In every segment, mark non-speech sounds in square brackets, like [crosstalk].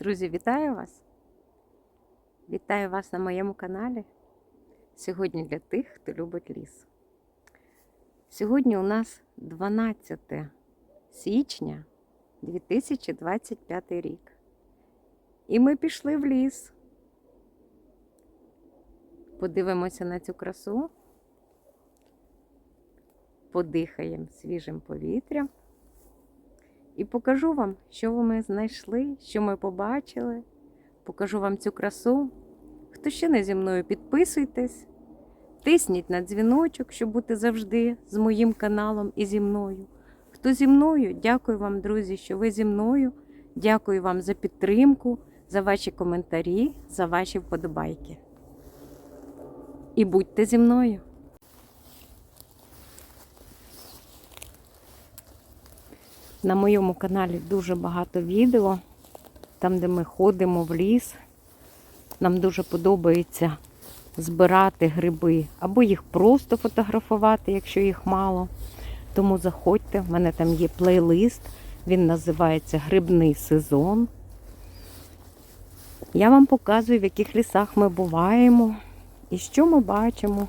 Друзі, вітаю вас! Вітаю вас на моєму каналі. Сьогодні для тих, хто любить ліс. Сьогодні у нас 12 січня 2025 рік. І ми пішли в ліс. Подивимося на цю красу, подихаємо свіжим повітрям. І покажу вам, що ми знайшли, що ми побачили. Покажу вам цю красу. Хто ще не зі мною, підписуйтесь, тисніть на дзвіночок, щоб бути завжди з моїм каналом і зі мною. Хто зі мною, дякую вам, друзі, що ви зі мною. Дякую вам за підтримку, за ваші коментарі, за ваші вподобайки. І будьте зі мною. На моєму каналі дуже багато відео, там, де ми ходимо в ліс. Нам дуже подобається збирати гриби, або їх просто фотографувати, якщо їх мало. Тому заходьте, в мене там є плейлист, він називається Грибний сезон. Я вам показую, в яких лісах ми буваємо і що ми бачимо.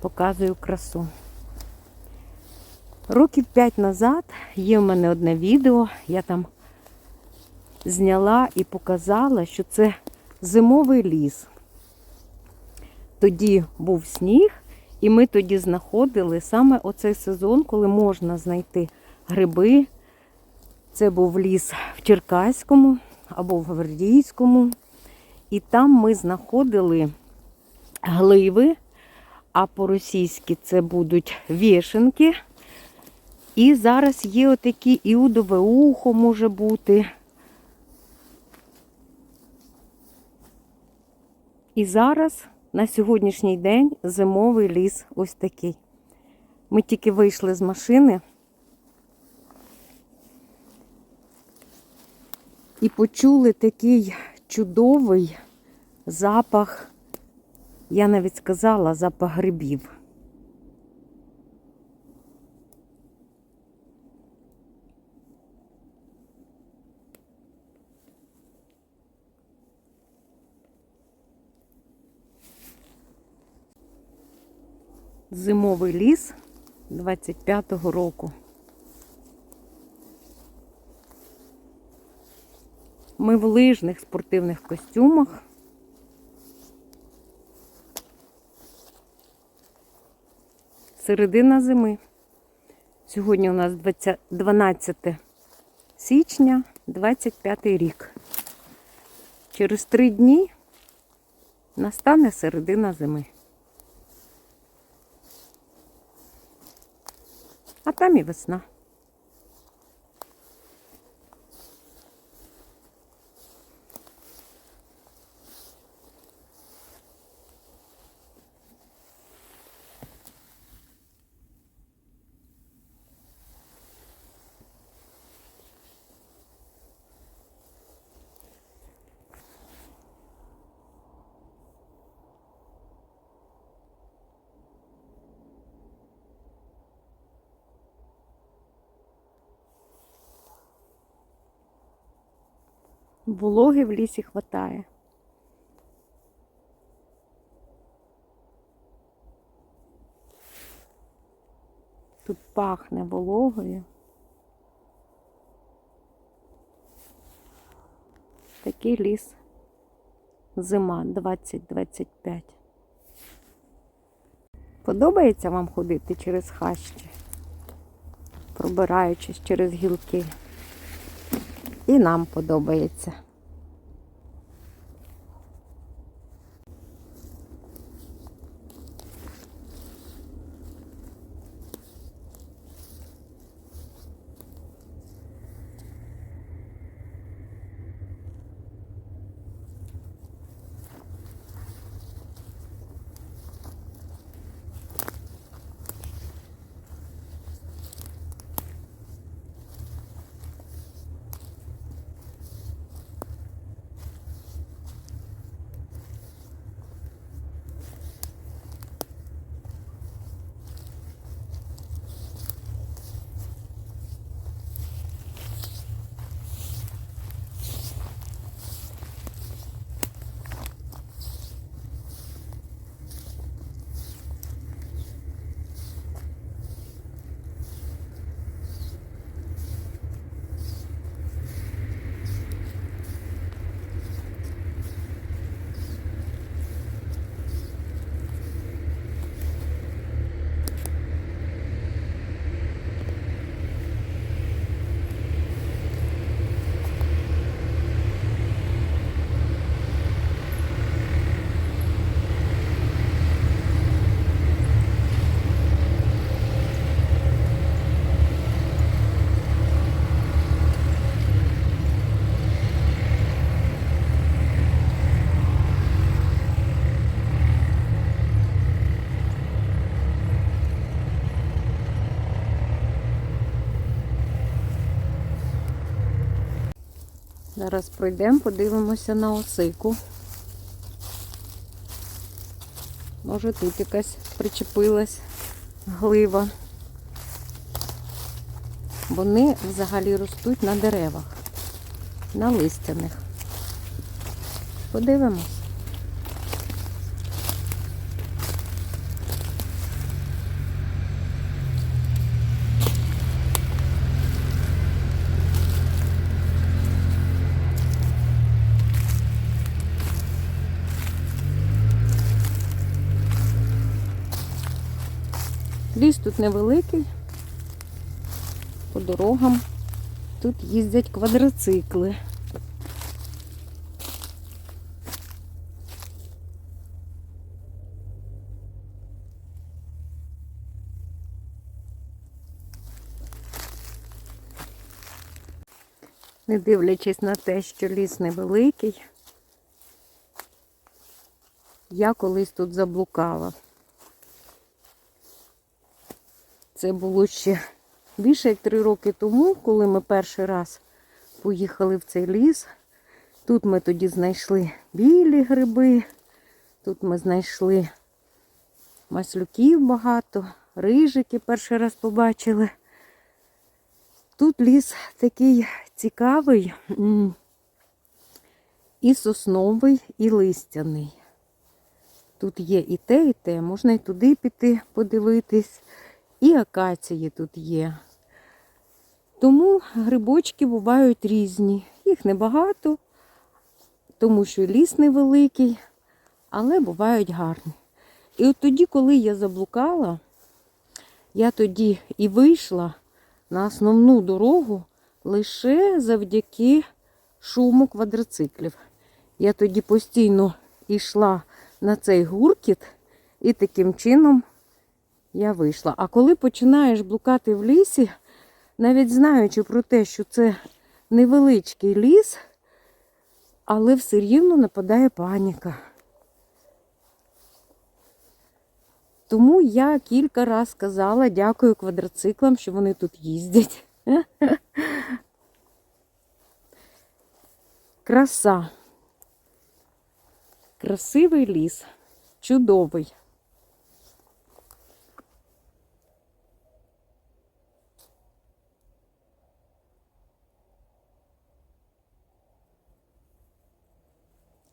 Показую красу. Років 5 назад є в мене одне відео, я там зняла і показала, що це зимовий ліс. Тоді був сніг, і ми тоді знаходили саме оцей сезон, коли можна знайти гриби. Це був ліс в Черкаському або в Гвардійському. І там ми знаходили гливи, а по-російськи це будуть вішенки. І зараз є отакі іудове ухо може бути. І зараз на сьогоднішній день зимовий ліс ось такий. Ми тільки вийшли з машини і почули такий чудовий запах, я навіть сказала, запах грибів. Зимовий ліс 25-го року. Ми в лижних спортивних костюмах. Середина зими. Сьогодні у нас 20 12 січня, 25 рік. Через три дні настане середина зими. Там і весна. Вологи в лісі хватає. Тут пахне вологою. Такий ліс. Зима 20-25. Подобається вам ходити через хащі, пробираючись через гілки. І нам подобається. Зараз пройдемо, подивимося на осику. Може тут якась причепилась глива. Вони взагалі ростуть на деревах, на листяних. Подивимось. Ліс тут невеликий, по дорогам. Тут їздять квадроцикли. Не дивлячись на те, що ліс невеликий, я колись тут заблукала. Це було ще більше як три роки тому, коли ми перший раз поїхали в цей ліс. Тут ми тоді знайшли білі гриби, тут ми знайшли маслюків багато, рижики перший раз побачили. Тут ліс такий цікавий, і сосновий, і листяний. Тут є і те, і те, можна і туди піти подивитись, і акації тут є. Тому грибочки бувають різні. Їх небагато, тому що ліс невеликий, але бувають гарні. І от тоді, коли я заблукала, я тоді і вийшла на основну дорогу лише завдяки шуму квадроциклів. Я тоді постійно йшла на цей гуркіт, і таким чином я вийшла. А коли починаєш блукати в лісі, навіть знаючи про те, що це невеличкий ліс, але все рівно нападає паніка. Тому я кілька разів сказала дякую квадроциклам, що вони тут їздять. [laughs] Краса. Красивий ліс. Чудовий.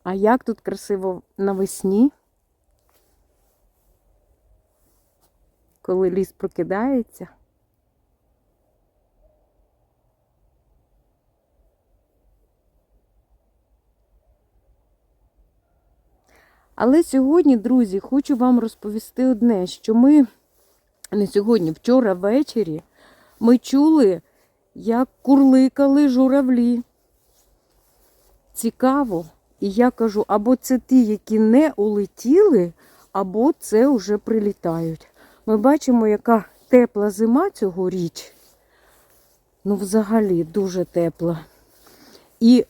А як тут красиво навесні, коли ліс прокидається. Але сьогодні, друзі, хочу вам розповісти одне, що ми не сьогодні, вчора ввечері ми чули, як курликали журавлі. Цікаво. І я кажу, або це ті, які не улетіли, або це вже прилітають. Ми бачимо, яка тепла зима цьогоріч. Ну, взагалі, дуже тепла. І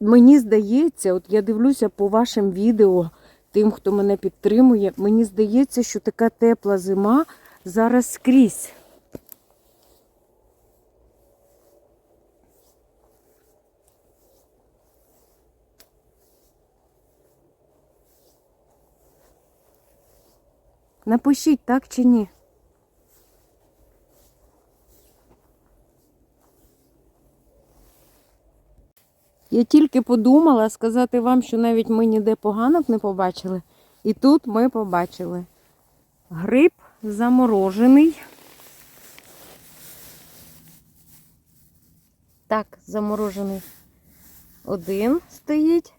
мені здається, от я дивлюся по вашим відео, тим, хто мене підтримує, мені здається, що така тепла зима зараз скрізь. Напишіть, так чи ні? Я тільки подумала сказати вам, що навіть ми ніде поганок не побачили. І тут ми побачили гриб заморожений. Так, заморожений один стоїть.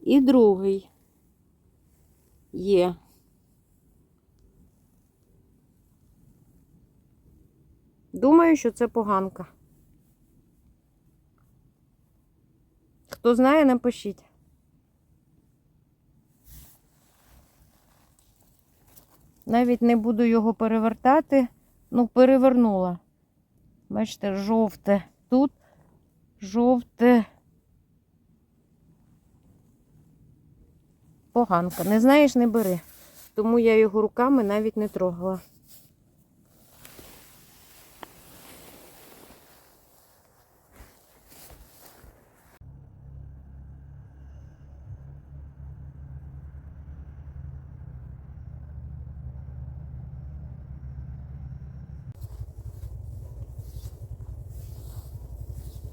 І другий є. Думаю, що це поганка. Хто знає, напишіть. Навіть не буду його перевертати. Ну, перевернула. Бачите, жовте тут, жовте. поганка. Не знаєш, не бери. Тому я його руками навіть не трогала.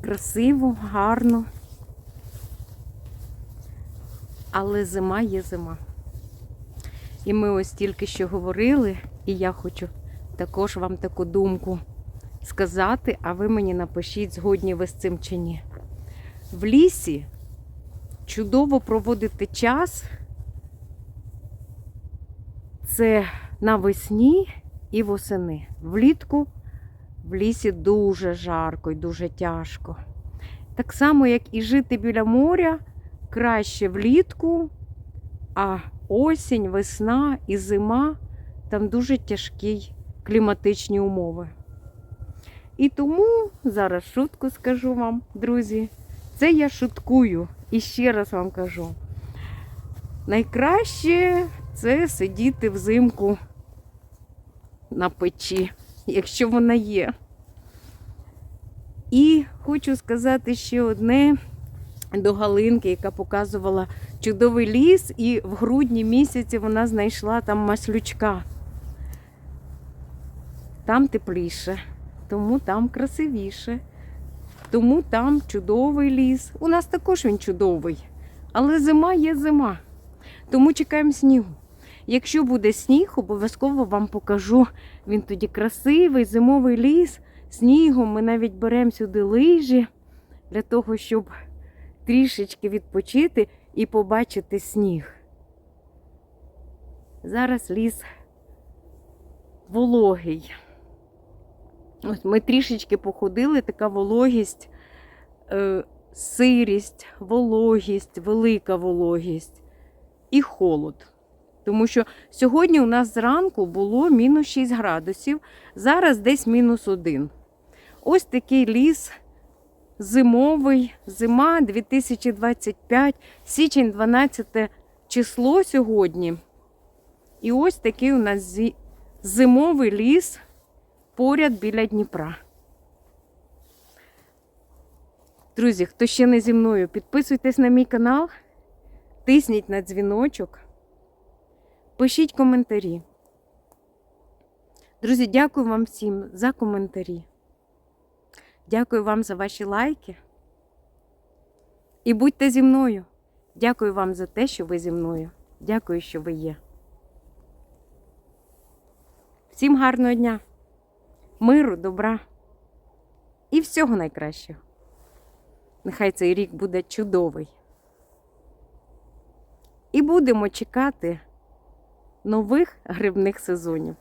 Красиво, гарно. Але зима є зима. І ми ось тільки що говорили, і я хочу також вам таку думку сказати, а ви мені напишіть, згодні ви з цим чи ні. В лісі чудово проводити час. Це навесні і восени. Влітку в лісі дуже жарко і дуже тяжко. Так само, як і жити біля моря, краще влітку, а осінь, весна і зима там дуже тяжкі кліматичні умови. І тому зараз шутку скажу вам, друзі. Це я шуткую. І ще раз вам кажу. Найкраще це сидіти взимку на печі, якщо вона є. І хочу сказати ще одне до Галинки, яка показувала чудовий ліс, і в грудні місяці вона знайшла там маслючка. Там тепліше, тому там красивіше. Тому там чудовий ліс. У нас також він чудовий. Але зима є зима. Тому чекаємо снігу. Якщо буде сніг, обов'язково вам покажу. Він тоді красивий, зимовий ліс. Снігом ми навіть беремо сюди лижі для того, щоб трішечки відпочити і побачити сніг. Зараз ліс вологий. Ось ми трішечки походили, така вологість, е, сирість, вологість, велика вологість і холод. Тому що сьогодні у нас зранку було мінус 6 градусів, зараз десь мінус 1. Ось такий ліс зимовий, зима 2025, січень 12 число сьогодні. І ось такий у нас зимовий ліс поряд біля Дніпра. Друзі, хто ще не зі мною, підписуйтесь на мій канал, тисніть на дзвіночок, пишіть коментарі. Друзі, дякую вам всім за коментарі. Дякую вам за ваші лайки. І будьте зі мною. Дякую вам за те, що ви зі мною. Дякую, що ви є. Всім гарного дня! миру, добра і всього найкращого. Нехай цей рік буде чудовий. І будемо чекати нових грибних сезонів.